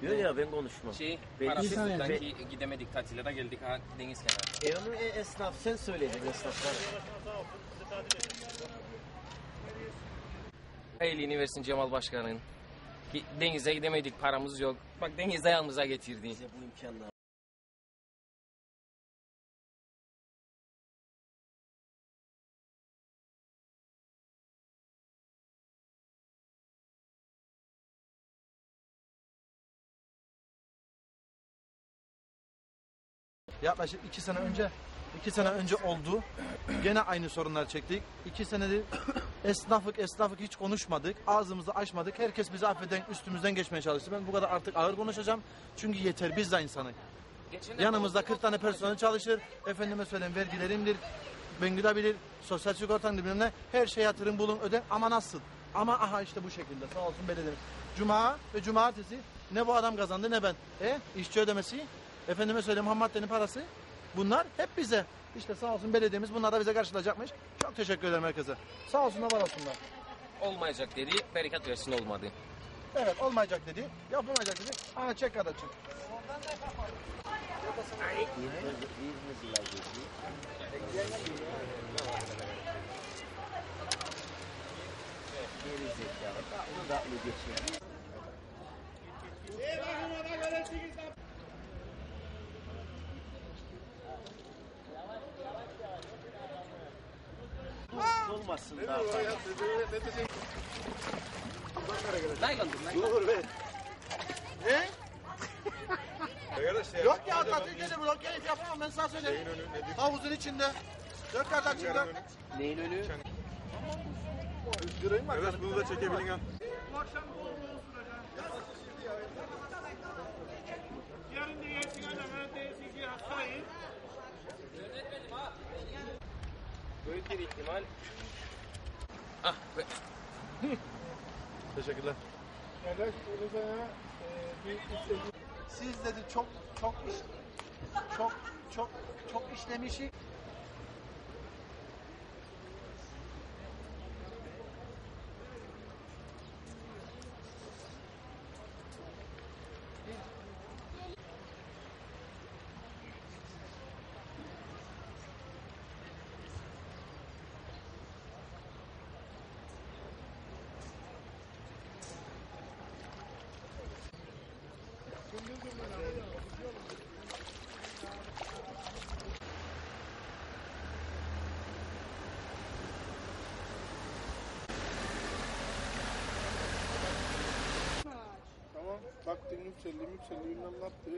Diyor ya ben konuşmam. Şey, parasızlıktan Ben- ki gidemedik tatile de geldik ha deniz kenarı. E onu e, esnaf sen söyledin esnaflar. Eylini versin Cemal Başkan'ın. Ki denize gidemedik paramız yok. Bak denizde yanımıza getirdi. Bize bu imkanlar. Yaklaşık iki sene önce, iki sene önce oldu. Gene aynı sorunlar çektik. İki senedir esnaflık esnaflık hiç konuşmadık. Ağzımızı açmadık. Herkes bizi affeden üstümüzden geçmeye çalıştı. Ben bu kadar artık ağır konuşacağım. Çünkü yeter biz de insanız. Yanımızda 40 tane personel çalışır. Efendime söyleyeyim vergilerimdir. Ben gidebilir. Sosyal sigortan bilmem ne. Her şey yatırım bulun öde. Ama nasıl? Ama aha işte bu şekilde. Sağ olsun belediyemiz. Cuma ve cumartesi ne bu adam kazandı ne ben. E işçi ödemesi. Efendime söyleyeyim ham maddenin parası. Bunlar hep bize. İşte sağ olsun belediyemiz bunlar da bize karşılayacakmış. Çok teşekkür ederim herkese. Sağ olsunlar var olsunlar. olmayacak dedi. Bereket versin olmadı. Evet olmayacak dedi. Yapılmayacak dedi. Ana çek kardeşim. Geri zekalı. Da öyle geçiyor. Olmasın daha fazla. Daylandım lan. Dur be. Ne? Yok ya tatil gece bu. Keyif yapamam ben sana söyleyeyim. Havuzun içinde. Dört kat açıkta. Neyin önü? Kırayım bak. Evet bunu da çekebilin ha. Yarın bir ihtimal. Ah be. Teşekkürler. Arkadaş bunu sana e, bir Siz dedi çok çok iş çok çok çok işlemişik. Baktın yükseldi yükseldi bilmem yaptı.